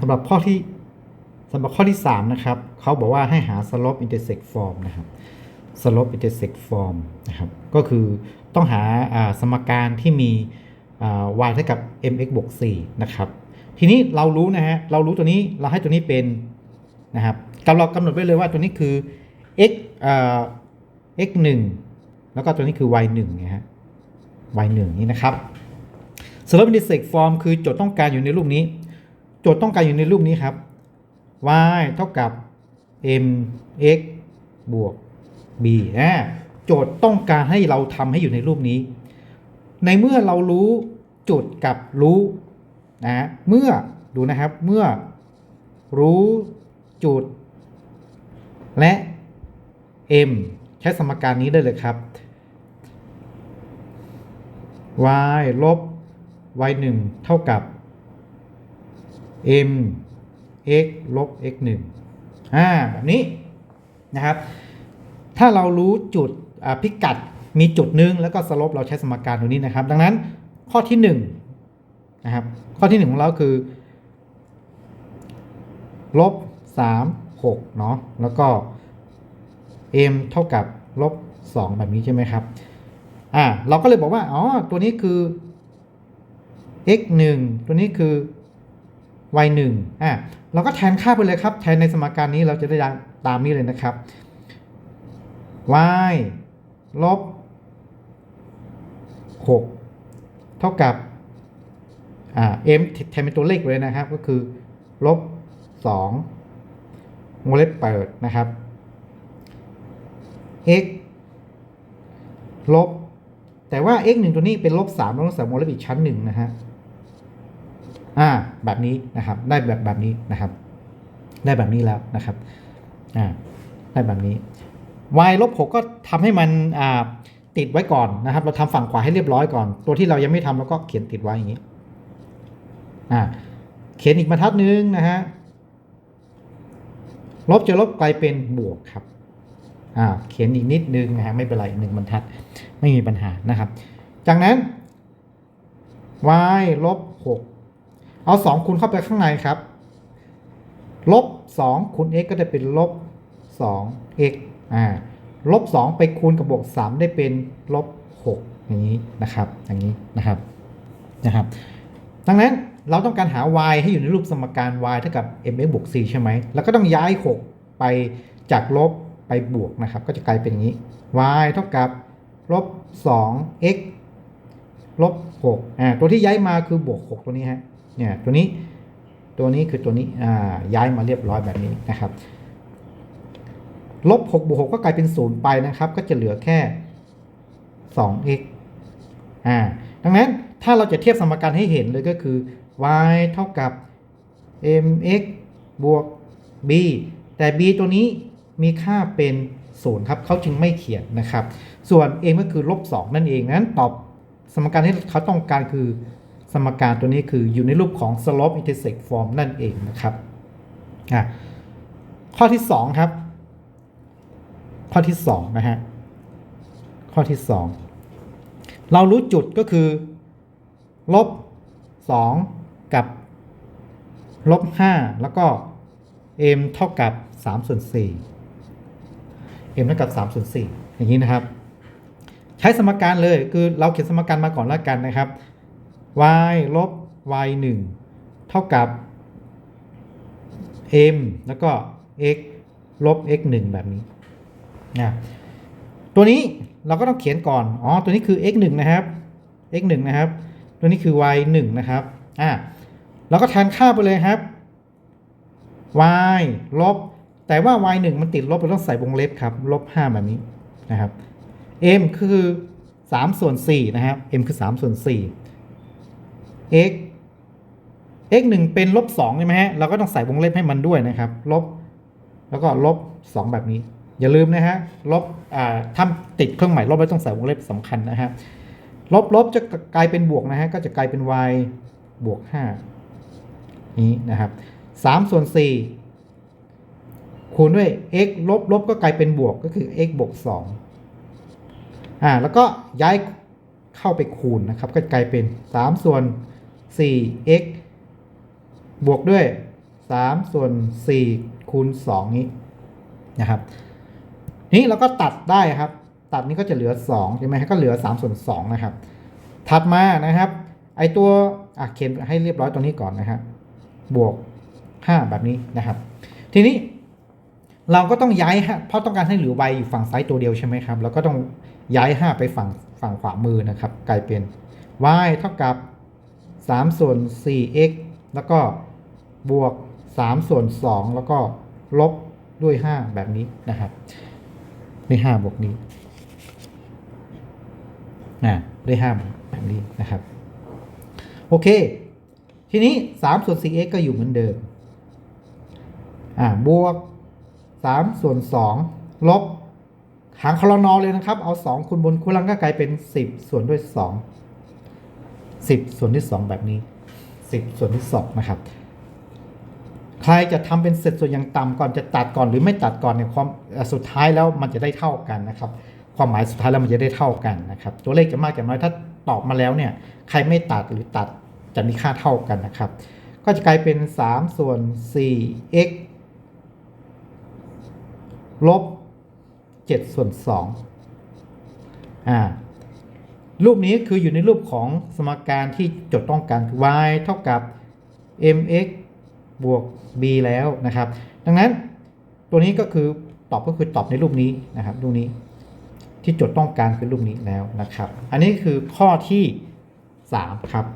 สำหรับข้อที่สำหรับข้อที่ 3 นะครับ เขาบอกว่าให้หา slope intersect form นะครับ slope intersect form นะครับ ก็คือต้องหาสมการที่มี y เท่ากับ mx บวก4นะครับ ทีนี้เรารู้นะฮะ เรารู้ตัวนี้ เราให้ตัวนี้เป็นนะครับกำเรากำหนดไว้เลยว่าตัวนี้คือ x x 1แล้วก็ตัวนี้คือ y 1นะฮะ y 1นี่นะครับ slope intersect form คือโจทย์ต้องการอยู่ในรูปนี้ โจทย์ต้องการอยู่ในรูปนี้ครับ y เท่ากับ mx บวก b อ่าโจทย์ต้องการให้เราทำให้อยู่ในรูปนี้ ในเมื่อเรารู้จุดกับรู้นะเมื่อดูนะครับเมื่อรู้จุด และ m ใช้สมการนี้ได้เลยครับ y ลบ y 1เท่ากับ m x ลบ x 1อ่าแบบนี้นะครับ ถ้าเรารู้จุดพิกัดมีจุดหนึ่งแล้วก็สลบเราใช้สมการตัวนี้นะครับ ดังนั้นข้อที่1นะครับ ข้อที่ 1 ของเราคือลบ3 6เนาะแล้วก็ m เท่ากับลบ2แบบนี้ใช่ไหมครับอ่าเราก็เลยบอกว่า อ๋อ ตัวนี้คือ x 1ตัวนี้คือ y 1อะเราก็แทนค่าไปเลยครับ แทนในสมการนี้เราจะได้ตามนี้เลยนะครับ y ลบ 6 เท่ากับอ่า m แทนเป็นตัวเลขเลยนะครับ ก็คือลบ 2 วงเล็บเปิดนะครับ x ลบ แต่ว่า x 1 ตัวนี้เป็นลบ3ลบ3วงเล็บอีกชั้นหนึ่งนะฮะ อ่าแบบนี้นะครับ ได้แบบแบบนี้นะครับ ได้แบบนี้แล้วนะครับอ่าได้แบบนี้ y ลบ6ก็ทำให้มันอ่าติดไว้ก่อนนะครับ เราทำฝั่งขวาให้เรียบร้อยก่อน ตัวที่เรายังไม่ทำเราก็เขียนติดไว้อย่างนี้อ่าเขียนอีกบรรทัดนึงนะฮะลบจะลบกลายเป็นบวกครับอ่าเขียนอีกนิดนึงนะฮะไม่เป็นไรหนึ่งบรรทัดไม่มีปัญหานะครับ จากนั้น y ลบ6 เอา 2คูณเข้าไปข้างในครับลบ2คูณ x ก็จะเป็นลบ 2x อ่าลบ 2 ไปคูณกับบวก 3 ได้เป็นลบ 6 อย่างนี้นะครับ อย่างนี้นะครับนะครับ ดังนั้นเราต้องการหา y ให้อยู่ในรูปสมการ y เท่ากับ mx บวก c ใช่ไหม แล้วก็ต้องย้าย 6 ไปจากลบไปบวกนะครับ ก็จะกลายเป็นอย่างนี้ y เท่ากับลบ 2x ลบ 6 อ่า ตัวที่ย้ายมาคือบวก 6 ตัวนี้ฮะ เนี่ยตัวนี้ตัวนี้คือตัวนี้ย้ายมาเรียบร้อยแบบนี้นะครับลบ6บวก6ก็กลายเป็น 0 ไปนะครับ ก็จะเหลือแค่ 2x อ่าดังนั้นถ้าเราจะเทียบสมการให้เห็นเลยก็คือ y เท่ากับ mx บวก b แต่ b ตัวนี้มีค่าเป็น 0 ครับเขาจึงไม่เขียนนะครับ ส่วน m ก็คือลบ 2 นั่นเองนั้นตอบสมการที่เขาต้องการคือ สมการตัวนี้คืออยู่ในรูปของ slope intersect form นั่นเองนะครับข้อที่ 2 ครับ ข้อที่ 2 นะฮะ ข้อที่ 2 เรารู้จุดก็คือ ลบ 2 กับ ลบ 5 แล้วก็ m เท่ากับ3ส่วน4 m เท่ากับ3ส่วน4อย่างนี้นะครับ ใช้สมการเลยคือเราเขียนสมการมาก่อนแล้วกันนะครับ y ลบ y 1 เท่ากับ m แล้วก็ x ลบ x 1แบบนี้นะตัวนี้เราก็ต้องเขียนก่อน อ๋อ ตัวนี้คือ x 1นะครับ x 1นะครับ ตัวนี้คือ y 1นะครับ อ่าเราก็แทนค่าไปเลยครับ y ลบ แต่ว่า y 1มันติดลบเราต้องใส่วงเล็บครับ ลบ 5 แบบนี้นะครับ m คือ 3 ส่วน 4 นะครับ m คือ 3 ส่วน 4 x x 1เป็นลบ2ใช่ไหมฮะ เราก็ต้องใส่วงเล็บให้มันด้วยนะครับ ลบ แล้วก็ลบ 2 แบบนี้ อย่าลืมนะฮะ ลบอ่าถ้าติดเครื่องหมายลบแล้วต้องใส่วงเล็บสำคัญนะฮะ ลบลบจะกลายเป็นบวกนะฮะ ก็จะกลายเป็น y บวก 5 นี้นะครับ3ส่วน4คูณด้วย x ลบลบก็กลายเป็นบวกก็คือ x บวก2อ่า แล้วก็ย้ายเข้าไปคูณนะครับ ก็กลายเป็น 3 ส่วน 4x บวกด้วย 3 ส่วน 4 คูณ 2 นี้นะครับ นี้เราก็ตัดได้ครับ ตัดนี้ก็จะเหลือ2ใช่ไหมก็เหลือ 3 ส่วน 2 นะครับ ถัดมานะครับ ไอตัวอะเขียนให้เรียบร้อยตรงนี้ก่อนนะครับ บวก 5 แบบนี้นะครับ ทีนี้เราก็ต้องย้ายฮะเพราะต้องการให้เหลือ y อยู่ฝั่งซ้ายตัวเดียวใช่ไหมครับ เราก็ต้องย้าย 5 ไปฝั่งฝั่งขวามือนะครับ กลายเป็น y เท่ากับ 3 ส่วน 4x แล้วก็บวก 3 ส่วน 2 แล้วก็ลบด้วย 5 แบบนี้นะครับด้วย5บวกนี้อ่าด้วย5บวกแบบนี้นะครับ โอเค ทีนี้ 3 ส่วน 4x ก็อยู่เหมือนเดิมอ่าบวก 3 ส่วน 2 ลบหางคลอนอเลยนะครับ เอา 2คูณบนคูณล่างก็กลายเป็น 10 ส่วนด้วย 2 10 ส่วนที่ 2 แบบนี้ 10 ส่วนที่ 2 นะครับ ใครจะทำเป็นเศษส่วนอย่างต่ำก่อนจะตัดก่อนหรือไม่ตัดก่อนเนี่ยความสุดท้ายแล้วมันจะได้เท่ากันนะครับ ความหมายสุดท้ายแล้วมันจะได้เท่ากันนะครับ ตัวเลขจะมากจะน้อยถ้าตอบมาแล้วเนี่ยใครไม่ตัดหรือตัดจะมีค่าเท่ากันนะครับ ก็จะกลายเป็น 3 ส่วน 4x ลบ 7 ส่วน2อ่า รูปนี้คืออยู่ในรูปของสมการที่โจทย์ต้องการ y เท่ากับ mx บวก b แล้วนะครับ ดังนั้นตัวนี้ก็คือตอบก็คือตอบในรูปนี้นะครับรูปนี้ที่โจทย์ต้องการคือรูปนี้แล้วนะครับ อันนี้คือข้อที่ 3 ครับ